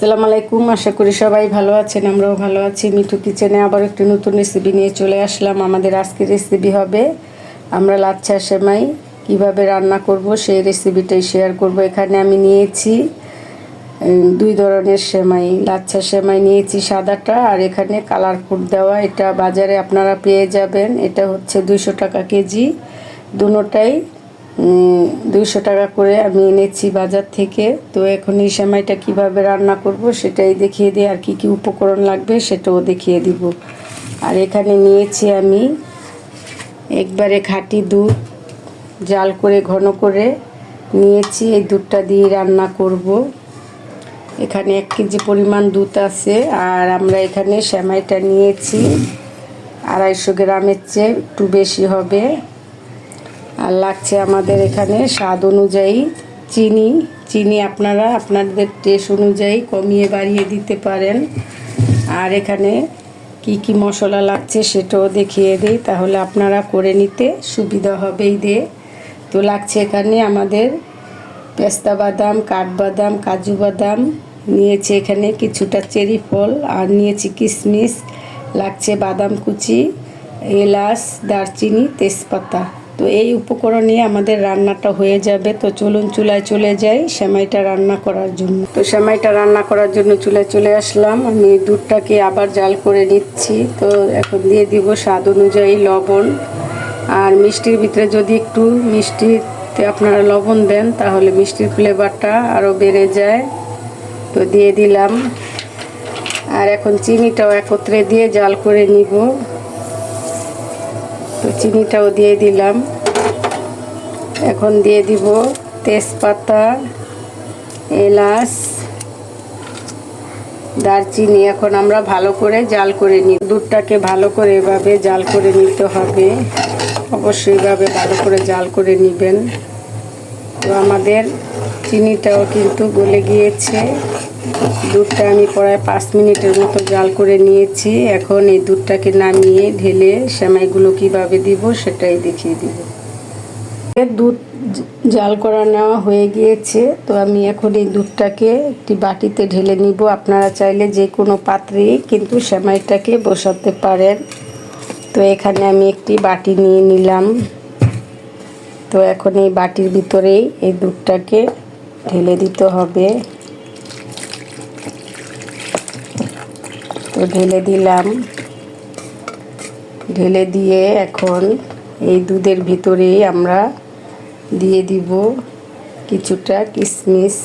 আসসালামু আলাইকুম, আশা করি সবাই ভালো আছেন, আমরাও ভালো আছি। মিঠু কিচেনে আবার একটি নতুন রেসিপি নিয়ে চলে আসলাম। আমাদের আজকের রেসিপি হবে আমরা লাচ্ছা সেমাই। কীভাবে রান্না করব সেই রেসিপিটাই শেয়ার করব। এখানে আমি নিয়েছি দুই ধরনের সেমাই। লাচ্ছা সেমাই নিয়েছি সাদাটা আর এখানে কালার ফুড দেওয়া। এটা বাজারে আপনারা পেয়ে যাবেন। এটা হচ্ছে দুইশো টাকা কেজি। দুটোটাই দুইশো টাকা করে আমি এনেছি বাজার থেকে। তো এখন এই সেমাইটা কীভাবে রান্না করব সেটাই দেখিয়ে দিই, আর কি কি উপকরণ লাগবে সেটাও দেখিয়ে দিব। আর এখানে নিয়েছি আমি একবারে খাঁটি দুধ, জাল করে, ঘন করে নিয়েছি। এই দুধটা দিয়ে রান্না করব। এখানে এক কেজি পরিমাণ দুধ আছে, আর আমরা এখানে সেমাইটা নিয়েছি। আড়াইশো গ্রামের চেয়ে একটু বেশি হবে। আর লাগছে আমাদের এখানে স্বাদ অনুযায়ী চিনি। চিনি আপনারা আপনাদের টেস্ট অনুযায়ী কমিয়ে বাড়িয়ে দিতে পারেন। আর এখানে কি কি মশলা লাগছে সেটাও দেখিয়ে দিই, তাহলে আপনারা করে নিতে সুবিধা হবেই দে। তো লাগছে এখানে আমাদের পেস্তা বাদাম, কাঠবাদাম, কাজু বাদাম, নিয়েছি এখানে কিছুটা চেরি ফল, আর নিয়েছি কিশমিশ লাগছে বাদাম কুচি, এলাচ, দারচিনি, তেজপাতা। তো এই উপকরণে আমাদের রান্নাটা হয়ে যাবে। তো চলুন চুলায় চলে যাই সেমাইটা রান্না করার জন্য। তো সেমাইটা রান্না করার জন্য চুলায় চলে আসলাম। আমি দুধটাকে আবার জাল করে নিচ্ছি। তো এখন দিয়ে দিব স্বাদ অনুযায়ী লবণ। আর মিষ্টির ভিতরে যদি একটু মিষ্টিতে আপনারা লবণ দেন, তাহলে মিষ্টির ফ্লেভারটা আরও বেড়ে যায়। তো দিয়ে দিলাম। আর এখন চিনিটাও একত্রে দিয়ে জাল করে নিব। চিনিটাও দিয়ে দিলাম। এখন দিয়ে দিব তেজপাতা, এলাচ, দারচিনি। এখন আমরা ভালো করে জাল করে নিই দুধটাকে ভালো করে এভাবে জাল করে নিতে হবে। অবশ্যই এভাবে ভালো করে জাল করে নেবেন। তো আমাদের চিনিটাও কিন্তু গলে গিয়েছে। দুধটা আমি প্রায় পাঁচ মিনিটের মতো জাল করে নিয়েছি। এখন এই দুধটাকে নামিয়ে ঢেলে সেমাইগুলো কীভাবে দিব সেটাই দেখিয়ে দিব। দুধ জাল করা নেওয়া হয়ে গিয়েছে। তো আমি এখন এই দুধটাকে একটি বাটিতে ঢেলে নিব। আপনারা চাইলে যে কোনো পাত্রেই কিন্তু সেমাইটাকে বসাতে পারেন। তো এখানে আমি একটি বাটি নিয়ে নিলাম। তো এখন এই বাটির ভিতরেই এই দুধটাকে ঢেলে দিতে হবে। তো ঢেলে দিলাম। ঢেলে দিয়ে এখন এই দুধের ভিতরেই আমরা দিয়ে দিব কিছুটা কিশমিশ।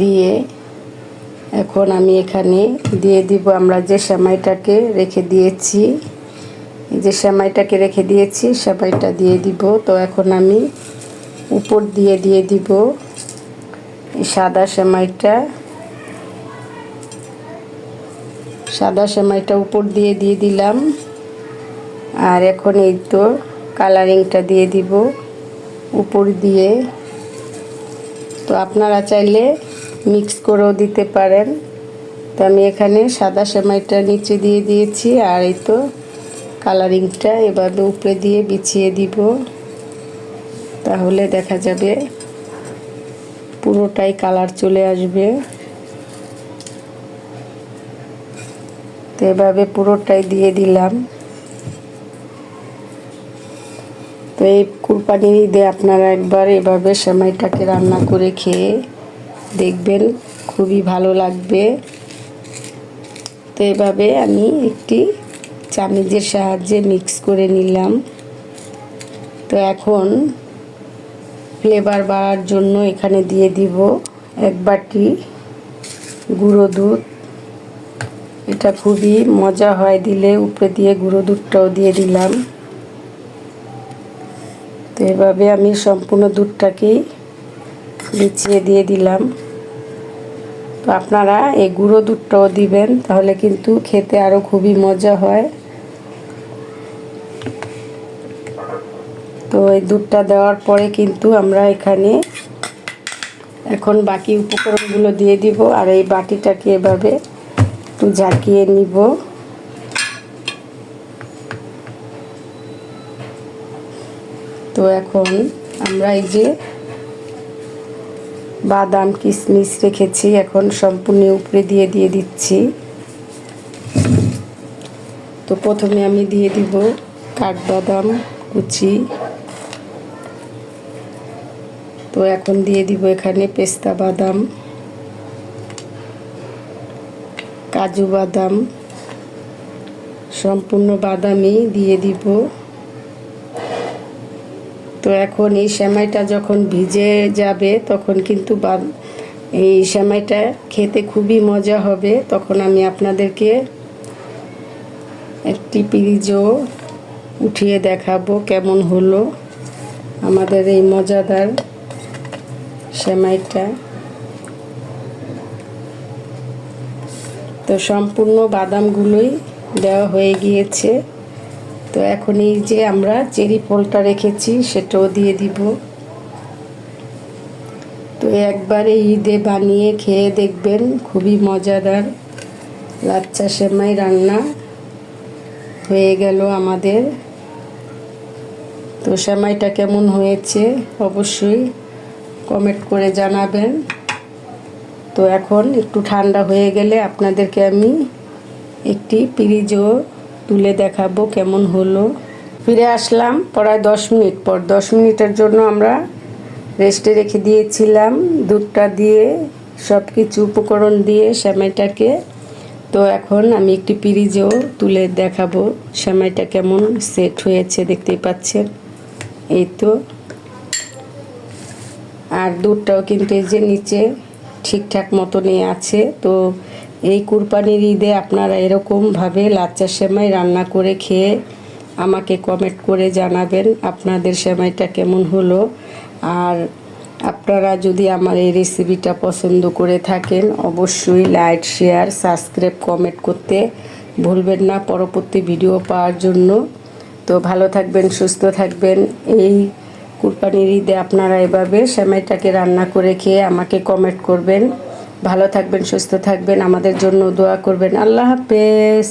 দিয়ে এখন আমি এখানে দিয়ে দিব, আমরা যে সেমাইটাকে রেখে দিয়েছি, যে সেমাইটাকে রেখে দিয়েছি সেমাইটা দিয়ে দিব। তো এখন আমি উপর দিয়ে দিয়ে দিব সাদা সেমাইটা। সাদা সেমাইটা উপর দিয়ে দিয়ে দিলাম। আর এখন এই তো কালারিংটা দিয়ে দিব উপর দিয়ে। তো আপনারা চাইলে মিক্স করেও দিতে পারেন। তো আমি এখানে সাদা সেমাইটা নিচে দিয়ে দিয়েছি আর এই তো কালারিংটা এভাবে উপরে দিয়ে বিছিয়ে দিব। তাহলে দেখা যাবে পুরোটাই কালার চলে আসবে। তো এভাবে পুরোটাই দিয়ে দিলাম। তো এই কুরপানি ঈদে আপনারা একবার এভাবে সেমাইটাকে রান্না করে খেয়ে দেখবেন, খুবই ভালো লাগবে। তো এভাবে আমি একটি চামিজের সাহায্যে মিক্স করে নিলাম। তো এখন ফ্লেভার বাড়ার জন্য এখানে দিয়ে দিব এক বাটি গুঁড়ো দুধ। এটা খুবই মজা হয় দিলে, উপরে দিয়ে গুঁড়ো দুধটাও দিয়ে দিলাম। তো এভাবে আমি সম্পূর্ণ দুধটাকেই বিছিয়ে দিয়ে দিলাম। তো আপনারা এই গুঁড়ো দুধটাও দিবেন, তাহলে কিন্তু খেতে আরও খুবই মজা হয়। তো এই দুধটা দেওয়ার পরে কিন্তু আমরা এখানে এখন বাকি উপকরণগুলো দিয়ে দিব, আর এই বাটিটাকে এভাবে একটু ঝাঁকিয়ে নিব। তো এখন আমরা এই যে বাদাম কিশমিশ রেখেছি, এখন সম্পূর্ণ উপরে দিয়ে দিয়ে দিচ্ছি। তো প্রথমে আমি দিয়ে দিব কাঠবাদাম কুচি। তো এখন দিয়ে দিব এখানে পেস্তা বাদাম। কাজু বাদাম, সম্পূর্ণ বাদামই দিয়ে দিব। তো এখন এই সেমাইটা যখন ভিজে যাবে, তখন কিন্তু এই সেমাইটা খেতে খুবই মজা হবে। তখন আমি আপনাদেরকে একটি পিরিজও উঠিয়ে দেখাবো কেমন হলো আমাদের এই মজাদার সেমাইটা। তো সম্পূর্ণ বাদামগুলোই দেওয়া হয়ে গিয়েছে। তো এখন এই যে আমরা চেরি ফলটা রেখেছি, সেটাও দিয়ে দিব। তো একবারে ঈদে বানিয়ে খেয়ে দেখবেন, খুবই মজাদার। লাচ্চা সেমাই রান্না হয়ে গেল আমাদের। তো সেমাইটা কেমন হয়েছে অবশ্যই কমেন্ট করে জানাবেন। তো এখন একটু ঠান্ডা হয়ে গেলে আপনাদেরকে আমি একটি পিরিজও তুলে দেখাবো কেমন হলো। ফিরে আসলাম প্রায় দশ মিনিট পর। দশ মিনিটের জন্য আমরা রেস্টে রেখে দিয়েছিলাম দুধটা দিয়ে সব কিছু উপকরণ দিয়ে সেমাইটাকে। তো এখন আমি একটি পিরিজও তুলে দেখাবো সেমাইটা কেমন সেট হয়েছে দেখতেই পাচ্ছেন। এই তো। আর দুধটাও কিন্তু এই যে নিচে ঠিকঠাক মতনই আছে। তো এই কুরবানির ঈদে আপনারা এরকমভাবে লাচ্চা সেমাই রান্না করে খেয়ে আমাকে কমেন্ট করে জানাবেন আপনাদের সেমাইটা কেমন হলো। আর আপনারা যদি আমার এই রেসিপিটা পছন্দ করে থাকেন, অবশ্যই লাইক শেয়ার সাবস্ক্রাইব কমেন্ট করতে ভুলবেন না। পরবর্তী ভিডিও পাওয়ার জন্য। তো ভালো থাকবেন, সুস্থ থাকবেন। এই কুরবানির ঈদে আপনারা এভাবে সেমাইটাকে রান্না করে খেয়ে আমাকে কমেন্ট করবেন। ভালো থাকবেন, সুস্থ থাকবেন, আমাদের জন্য দোয়া করবেন। আল্লাহ হাফেজ।